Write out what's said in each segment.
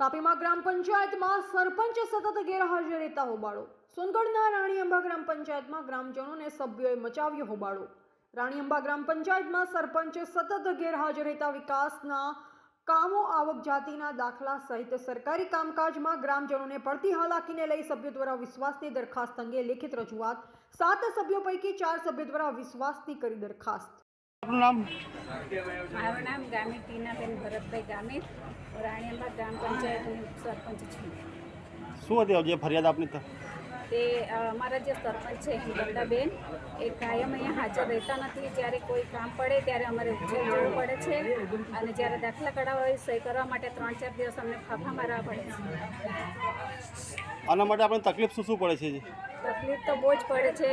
તાપીમાં ગ્રામ પંચાયતમાં સરપંચ સતત ગેરહાજર રહેતા હોબાળો. સોનગઢના રાણી અંબા ગ્રામ પંચાયતમાં ગ્રામજનોને સભ્યોએ મચાવ્યો હોબાળો. રાણી અંબા ગ્રામ પંચાયતમાં સરપંચ સતત ગેરહાજર રહેતા વિકાસના કામો આવક જાતિના દાખલા સહિત સરકારી કામકાજમાં ગ્રામજનોને પડતી હાલાકીને લઈ સભ્યો દ્વારા વિશ્વાસની દરખાસ્ત અંગે લેખિત રજૂઆત, સાત સભ્યો પૈકી ચાર સભ્યો દ્વારા વિશ્વાસની કરી દરખાસ્ત. આપનું નામ? મારું નામ ગામિત ટીનાબેન ભરતભાઈ ગામિત. રાણીઅંબા ગ્રામ પંચાયતની સરપંચ છું. શું હતી જે ફરિયાદ આપની ત- અમારા જે સરપંચ છે હિંમતબેન એ કાયમ અહીંયા હાજર રહેતા નથી. જ્યારે કોઈ કામ પડે ત્યારે અમારે ઉછેર જવું પડે છે. અને જ્યારે દાખલા કઢાવવા હોય સહી કરવા માટે ત્રણ ચાર દિવસ અમને ફાફા મારવા પડે છે. આના માટે આપણે તકલીફ શું શું પડે છે? તકલીફ તો બહુ જ પડે છે.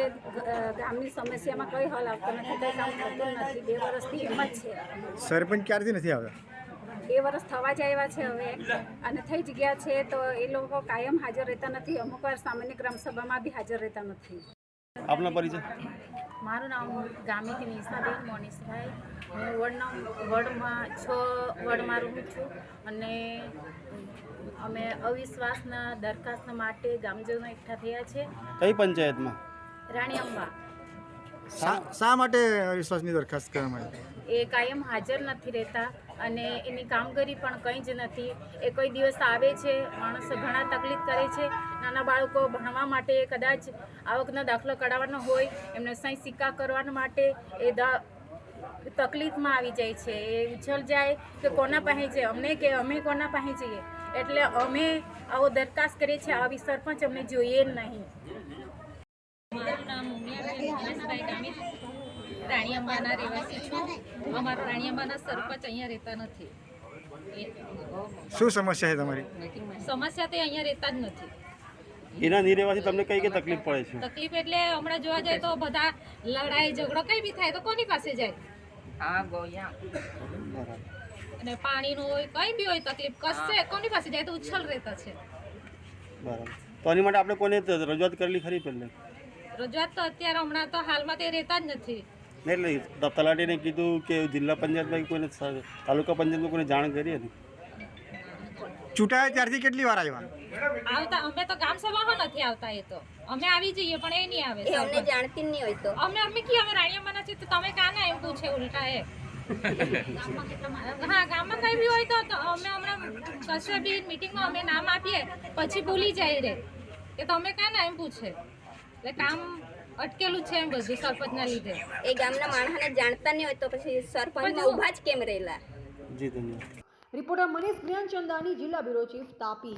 ગામની સમસ્યામાં કંઈ હલ આવતો નથી કઈ કામ થતું નથી. બે વર્ષથી એમ જ છે. સરપંચ ક્યારથી નથી આવ્યા? બે વર્ષ થવા જ આવ્યા છે હવે. અને થઈ જ ગયા છે તો એ લોકો કાયમ હાજર રહેતા નથી. અમુક વાર સામાન્ય ગ્રામસભામાં બી હાજર રહેતા નથી. આપનો પરિચય? મારું નામ ગામિતી નિશાબેન મોનીશભાઈ હું વડના વડમાં છ વડમાં રહું છું અને અમે અવિશ્વાસના દરખાસ્ત માટે ગામજનો એકઠા થયા છે. કઈ પંચાયતમાં? રાણી અંબા. શા માટે વિશ્વાસની દરખાસ્ત કરવામાં આવી એ કાયમ હાજર નથી રહેતા અને એની કામગીરી પણ કંઈ જ નથી. એ કોઈ દિવસ આવે છે, માણસો ઘણા તકલીફ કરે છે. નાના બાળકો ભણવા માટે કદાચ આવકનો દાખલો કઢાવવાનો હોય, એમને સાંઈ સિક્કા કરવા માટે એ દ તકલીફમાં આવી જાય છે. એ ઉછળ જાય કે કોના પાસે છે? અમને કે અમે કોના પાસે જઈએ એટલે અમે આવો દરખાસ્ત કરીએ છીએ આવી સરપંચ અમને જોઈએ નહીં. મારું નામ ઉમિયાબેન દિનેશભાઈ ગામિત રાણી અંબાના રહેવાસી છું. અમારો રાણી અંબાના સરપંચ અહીંયા રહેતા નથી. શું સમસ્યા છે તમારી? સમસ્યા તે અહીંયા રહેતા જ નથી. એના નહીં રહેવાથી તમને કઈ કઈ તકલીફ પડે છે? તકલીફ એટલે હમણાં જોવા જાય તો બધા લડાઈ ઝઘડો કઈ બી થાય તો કોની પાસે જાય? બરાબર અને પાણીનું હોય કઈ બી હોય તકલીફ કશે કોની પાસે જાય તો ઉછળ રહેતા છે. બરાબર. તો આની માટે આપણે કોને રજૂઆત કરેલી ખરી પહેલે? રજૂઆત તો અત્યારે હમણાં તો હાલમાં તે રહેતા જ નથી. એટલે તલાટીને કીધું કે જિલ્લા પંચાયતમાં કોઈને તાલુકા પંચાયતમાં કોઈને જાણ કરી હતી? ચૂંટાયા ત્યારથી કેટલી વાર આવ્યા? આવતા અમે તો ગામ સભામાં નથી આવતા એ તો. અમે આવી જઈએ પણ એ નહીં આવે એ અમને જાણતી નહીં હોય તો. અમે અમે કી અમે રાણીયામાં નથી તો તમે કાં ના એમ પૂછે ઉલટા એ. હા ગામમાં કઈ બી હોય તો તો અમે હમણાં કશે બી મીટિંગમાં અમે નામ આપીએ પછી ભૂલી જાય રે. કે તમે કાં ના એમ પૂછે. એટલે કામ અટકેલું છે એમ બધું સરપંચના લીધે. એ ગામના માણસને જાણતા નહીં હોય તો પછી સરપંચ ઊભા જ કેમ રહેલા? જી ધન્યવાદ. રિપોર્ટર મનીષ જ્ઞાનચંદાની જિલ્લા બ્યુરો ચીફ તાપી.